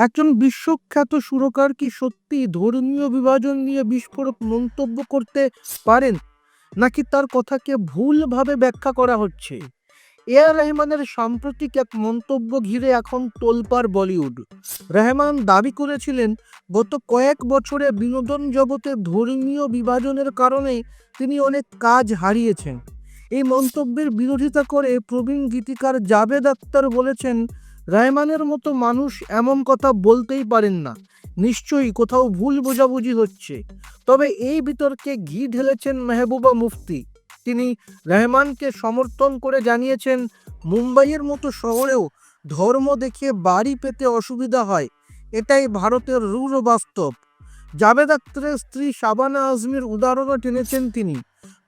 একজন বিশ্বখ্যাত সুরকার কি সত্যি ধর্মীয় বিভাজন নিয়ে বিস্ফোরক মন্তব্য করতে পারেন? নাকি তার কথাকে ভুলভাবে ব্যাখ্যা করা হচ্ছে? এ আর রহমানের সাম্প্রতিক এক মন্তব্য ঘিরে এখন তোলপাড় বলিউড। রহমান দাবি করেছিলেন, গত কয়েক বছরে বিনোদন জগতে ধর্মীয় বিভাজনের কারণে তিনি অনেক কাজ হারিয়েছেন। এই মন্তব্যের বিরোধিতা করে প্রবীণ গীতিকার জাভেদ আক্তার বলেছেন রহমানের মতো মানুষ এমন কথা বলতেই পারেন না। নিশ্চয়ই কোথাও ভুল বোঝাবুঝি হচ্ছে। তবে এই বিতর্কে ঘি ঢেলেছেন মেহবুবা মুফতি। তিনি রহমানকে সমর্থন করে জানিয়েছেন, মুম্বাইয়ের মতো শহরেও ধর্ম দেখে বাড়ি পেতে অসুবিধা হয়। এটাই ভারতের রূঢ় বাস্তব। জাভেদ আক্তারের স্ত্রী শাবানা আজমির উদাহরণও টেনেছেন তিনি।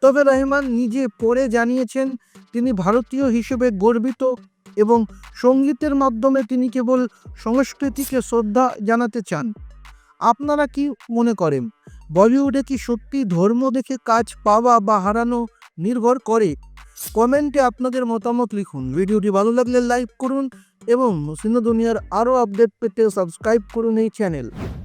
তবে রহমান নিজে পড়ে জানিয়েছেন, তিনি ভারতীয় হিসেবে গর্বিত। এবং সঙ্গীতের মাধ্যমে তিনি কেবল সংস্কৃতিকে শ্রদ্ধা জানাতে চান। আপনারা কি মনে করেন, বলিউডে কি সত্যি ধর্ম দেখে কাজ পাওয়া বা হারানো নির্ভর করে? কমেন্টে আপনাদের মতামত লিখুন। ভিডিওটি ভালো লাগলে লাইক করুন এবং সিনে দুনিয়ার আরও আপডেট পেতে সাবস্ক্রাইব করুন এই চ্যানেল।